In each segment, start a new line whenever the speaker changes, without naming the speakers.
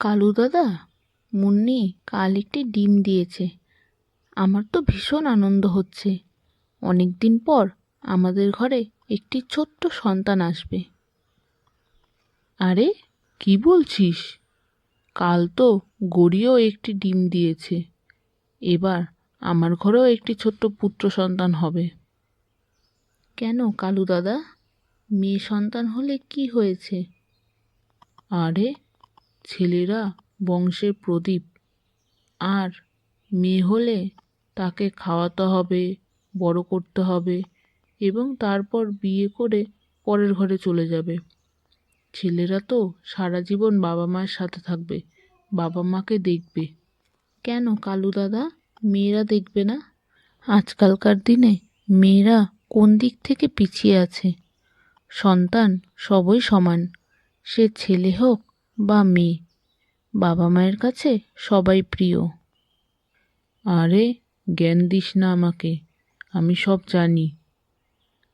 কালু দাদা, মুন্নি কাল একটি ডিম দিয়েছে। আমার তো ভীষণ আনন্দ হচ্ছে। অনেক দিন পর আমাদের ঘরে একটি ছোট্ট সন্তান আসবে। আরে, কি বলছিস? কাল তো গড়িও একটি ডিম দিয়েছে। এবার আমার ঘরেও একটি ছোট্ট পুত্র সন্তান হবে। কেন কালু দাদা? মেয়ে সন্তান হলে কি হয়েছে? আরে ছেলেরা বংশের প্রদীপ। আর মেয়ে হলে তাকে খাওয়াতে হবে, বড় করতে হবে এবং তারপর বিয়ে করে পরের ঘরে চলে যাবে। ছেলেরা তো সারা জীবন বাবা মায়ের সাথে থাকবে, বাবা মাকে দেখবে। কেন কালু দাদা? মেয়েরা দেখবে না? আজকালকার দিনে মেয়েরা কোন দিক থেকে পিছিয়ে আছে? সন্তান সবই সমান, সে ছেলে হোক বা মেয়ে। বাবা মায়ের কাছে সবাই প্রিয়। আরে জ্ঞান দিস না আমাকে আমি সব জানি।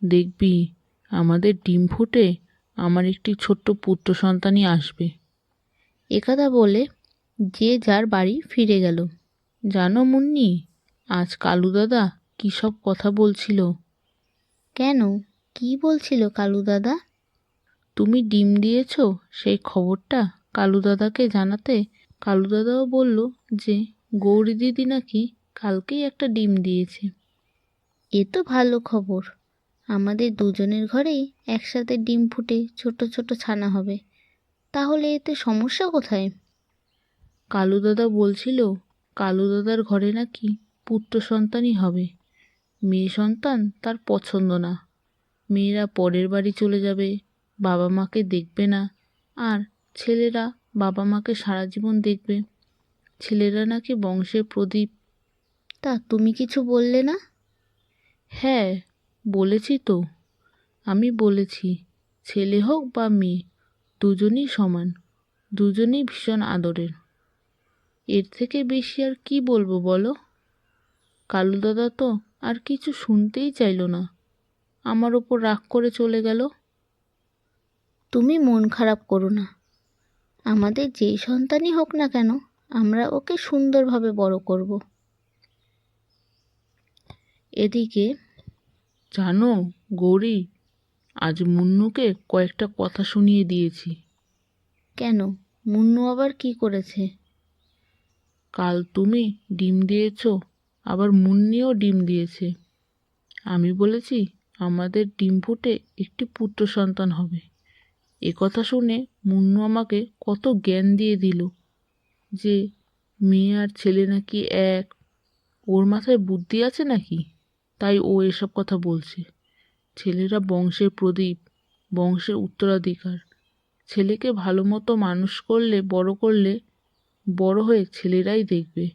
দেখবি আমাদের ডিম ফুটে আমার একটি ছোট্ট পুত্র সন্তানই আসবে। একথা বলে যে যার বাড়ি ফিরে গেল। জানো মুন্নি আজ কালু দাদা কী সব কথা বলছিল? কেন? কি বলছিল কালু দাদা? তুমি ডিম দিয়েছ সেই খবরটা কালু দাদাকে জানাতে কালু দাদাও বলল যে গৌরী দিদি নাকি কালকেই একটা ডিম দিয়েছে। এ তো ভালো খবর। আমাদের দুজনের ঘরেই একসাথে ডিম ফুটে ছোট ছোট ছানা হবে। তাহলে এতে সমস্যা কোথায়? কালু দাদা বলছিল কালু দাদার ঘরে নাকি পুত্র সন্তানই হবে। মেয়ে সন্তান তার পছন্দ না। মেয়েরা পরের বাড়ি চলে যাবে বাবা মাকে দেখবে না আর ছেলেরা বাবা মাকে সারা জীবন দেখবে। ছেলেরা নাকি বংশের প্রদীপ। তা তুমি কিছু বললে না? হ্যাঁ বলেছি তো। আমি বলেছি ছেলে হোক বা মেয়ে দুজনই সমান দুজনেই ভীষণ আদরের। এর থেকে বেশি আর কি বলব বলো? কালু দাদা তো আর কিছু শুনতেই চাইলো না। আমার ওপর রাগ করে চলে গেল। তুমি মন খারাপ করো না। আমাদের যেই সন্তানই হোক না কেন আমরা ওকে সুন্দরভাবে বড় করব। এদিকে জানো গৌরী আজ মুন্নুকে কয়েকটা কথা শুনিয়ে দিয়েছি। কেন? মুন্নু আবার কি করেছে? কাল তুমি ডিম দিয়েছ আবার মুন্নিও ডিম দিয়েছে। আমি বলেছি আমাদের ডিম ফুটে একটি পুত্র সন্তান হবে। এ কথা শুনে মুন্নু আমাকে কত জ্ঞান দিয়ে দিল যে মেয়ে আর ছেলে নাকি এক। ওর মাথায় বুদ্ধি আছে নাকি? তাই ও এসব কথা বলছে। ছেলেরা বংশের প্রদীপ, বংশের উত্তরাধিকার। ছেলেকে ভালো মতো মানুষ করলে, বড় করলে বড় হয়ে ছেলেরাই দেখবে।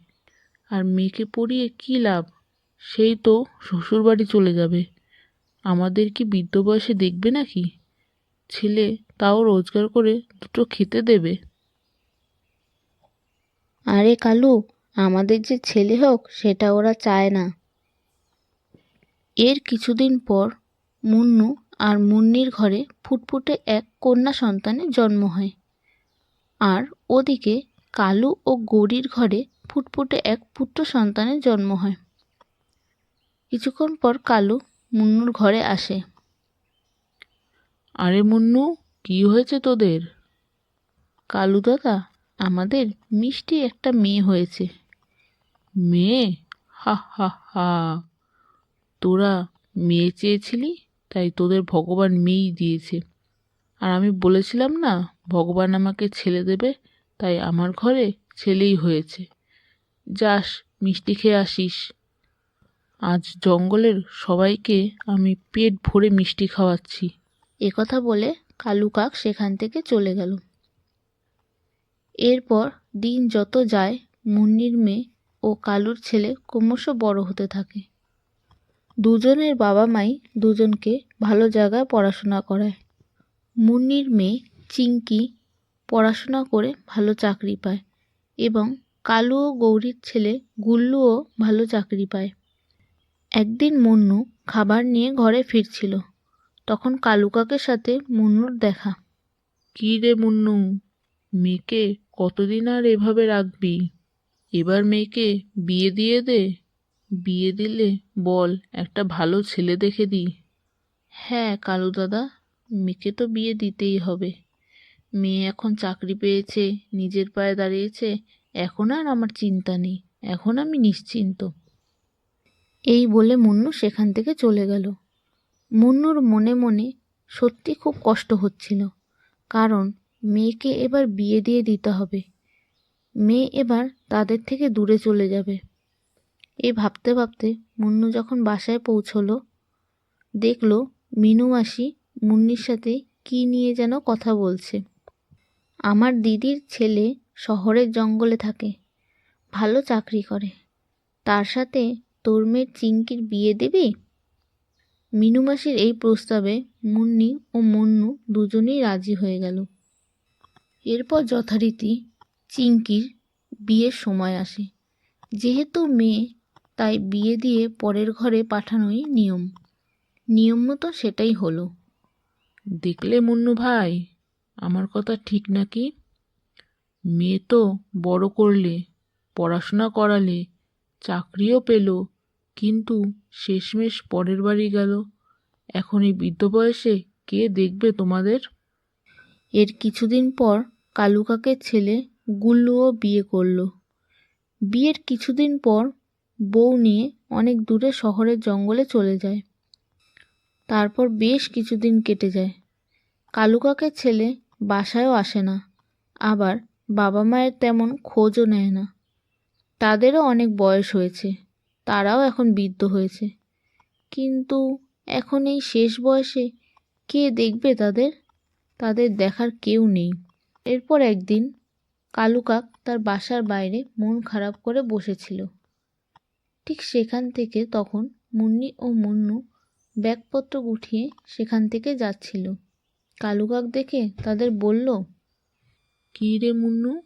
আর মেয়েকে পড়িয়ে কী লাভ? সেই তো শ্বশুরবাড়ি চলে যাবে। আমাদের কি বৃদ্ধ বয়সে দেখবে নাকি? ছেলে তাও রোজগার করে দুটো খেতে দেবে। আরে কালু আমাদের যে ছেলে হোক সেটা ওরা চায় না। এর কিছুদিন পর মুন্নু আর মুন্নির ঘরে ফুটফুটে এক কন্যা সন্তানের জন্ম হয়। আর ওদিকে কালু ও গৌরীর ঘরে ফুটফুটে এক পুত্র সন্তানের জন্ম হয়। কিছুক্ষণ পর কালু মুন্নুর ঘরে আসে। আরে মুন্নু, কি হয়েছে তোদের? কালু দাদা, আমাদের মিষ্টি একটা মেয়ে হয়েছে। মেয়ে? হা হা হা। তোরা মেয়ে চেয়েছিলি, তাই তোদের ভগবান মেয়েই দিয়েছে। আর আমি বলেছিলাম না, ভগবান আমাকে ছেলে দেবে, তাই আমার ঘরে ছেলেই হয়েছে। যাস, মিষ্টি খেয়ে আসিস। আজ জঙ্গলের সবাইকে আমি পেট ভরে মিষ্টি খাওয়াচ্ছি। কথা বলে কালু কাক সেখান থেকে চলে গেল। এরপর দিন যত যায়, মুন্নির মেয়ে ও কালুর ছেলে ক্রমশ বড় হতে থাকে। দুজনের বাবা মাই দুজনকে ভালো জায়গায় পড়াশোনা করায়। মুন্নির মেয়ে চিঙ্কি পড়াশোনা করে ভালো চাকরি পায় এবং কালু ও গৌরীর ছেলে গুল্লুও ভালো চাকরি পায়। একদিন মুন্নু খাবার নিয়ে ঘরে ফিরছিল। তখন কালু কাকের সাথে মুন্নুর দেখা। কী রে মুন্নু মেয়েকে
কতদিন আর এভাবে রাখবি? এবার মেয়েকে বিয়ে দিয়ে দে। বিয়ে দিলে বল একটা ভালো ছেলে দেখে দিই।
হ্যাঁ কালু দাদা মেয়েকে তো বিয়ে দিতেই হবে। মেয়ে এখন চাকরি পেয়েছে নিজের পায়ে দাঁড়িয়েছে এখন আর আমার চিন্তা নেই এখন আমি নিশ্চিন্ত। এই বলে মুন্নু সেখান থেকে চলে গেল। মুন্নুর মনে মনে সত্যি খুব কষ্ট হচ্ছিল, কারণ মেয়েকে এবার বিয়ে দিয়ে দিতে হবে। মেয়ে এবার তাদের থেকে দূরে চলে যাবে। এই ভাবতে ভাবতে মুন্নু যখন বাসায় পৌঁছলো, দেখল মিনু মাসি মুন্নির সাথে কী নিয়ে যেন কথা বলছে। আমার দিদির ছেলে শহরের জঙ্গলে থাকে, ভালো চাকরি করে। তার সাথে তোর মেয়ের চিঙ্কির বিয়ে দিবি? মিনু মাসির এই প্রস্তাবে মুন্নি ও মুন্নু দুজনেই রাজি হয়ে গেল। এরপর যথারীতি চিঙ্কির বিয়ের সময় আসে। যেহেতু মেয়ে, তাই বিয়ে দিয়ে পরের ঘরে পাঠানোই নিয়ম। নিয়ম মতো সেটাই হলো।
দেখলে মুন্নু ভাই, আমার কথা ঠিক নাকি? মেয়ে তো বড় করলে, পড়াশোনা করালে, চাকরিও পেল কিন্তু শেষমেশ পরের বাড়ি গেল। এখন এই বৃদ্ধ বয়সে কে দেখবে তোমাদের?
এর কিছুদিন পর কালু কাকের ছেলে গুল্লুও বিয়ে করল। বিয়ের কিছুদিন পর বউ নিয়ে অনেক দূরে শহরের জঙ্গলে চলে যায়। তারপর বেশ কিছুদিন কেটে যায়। কালু কাকের ছেলে বাসায়ও আসে না। আবার বাবা মায়ের তেমন খোঁজও নেয় না। তাদেরও অনেক বয়স হয়েছে। তারাও এখন বৃদ্ধ হয়েছে। কিন্তু এখন এই শেষ বয়সে কে দেখবে তাদের? তাদের দেখার কেউ নেই। এরপর একদিন কালু কাক তার বাসার বাইরে মন খারাপ করে বসেছিল। ঠিক সেখান থেকে তখন মুন্নি ও মুন্নু ব্যাগপত্র গুঠিয়ে সেখান থেকে যাচ্ছিল। কালু কাক দেখে তাদের বলল,
কী রে মুন্নু,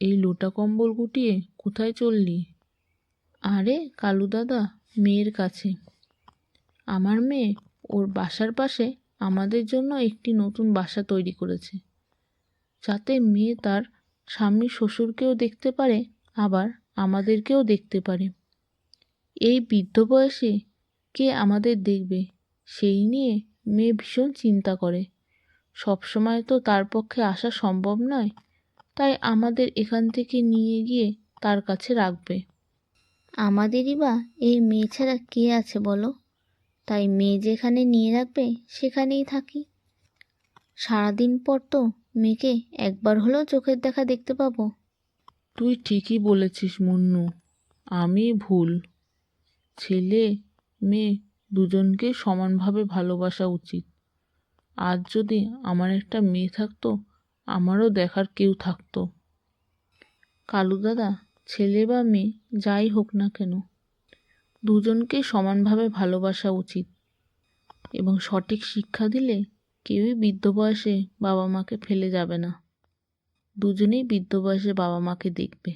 এই লোটা কম্বল গুটিয়ে কোথায় চললি?
আরে কালু দাদা, মেয়ের কাছে। আমার মেয়ে ওর বাসার পাশে আমাদের জন্য একটি নতুন বাসা তৈরি করেছে। যাতে মেয়ে তার স্বামী শ্বশুরকেও দেখতে পারে, আবার আমাদেরকেও দেখতে পারে। এই বৃদ্ধ বয়সে কে আমাদের দেখবে, সেই নিয়ে মেয়ে ভীষণ চিন্তা করে। সবসময় তো তার পক্ষে আসা সম্ভব নয়, তাই আমাদের এখান থেকে নিয়ে গিয়ে তার কাছে রাখবে। আমাদেরই বা এই মেয়ে ছাড়া কে আছে বলো? তাই মেয়ে যেখানে নিয়ে রাখবে, সেখানেই থাকি। সারাদিন পর তো মেয়েকে একবার হলেও চোখের দেখা দেখতে পাবো।
তুই ঠিকই বলেছিস, মুন্নু। আমি ভুল। ছেলে, মেয়ে দুজনকে সমানভাবে ভালোবাসা উচিত। আজ যদি আমার একটা মেয়ে থাকতো, আমারও দেখার কেউ থাকতো।
কালু দাদা ছেলে বা মেয়ে, যাই হোক না কেন দুজনকেই সমানভাবে ভালোবাসা উচিত। এবং সঠিক শিক্ষা দিলে কেউই বৃদ্ধ বয়সে বাবা মাকে ফেলে যাবে না। দুজনেই বৃদ্ধ বয়সে বাবা মাকে দেখবে।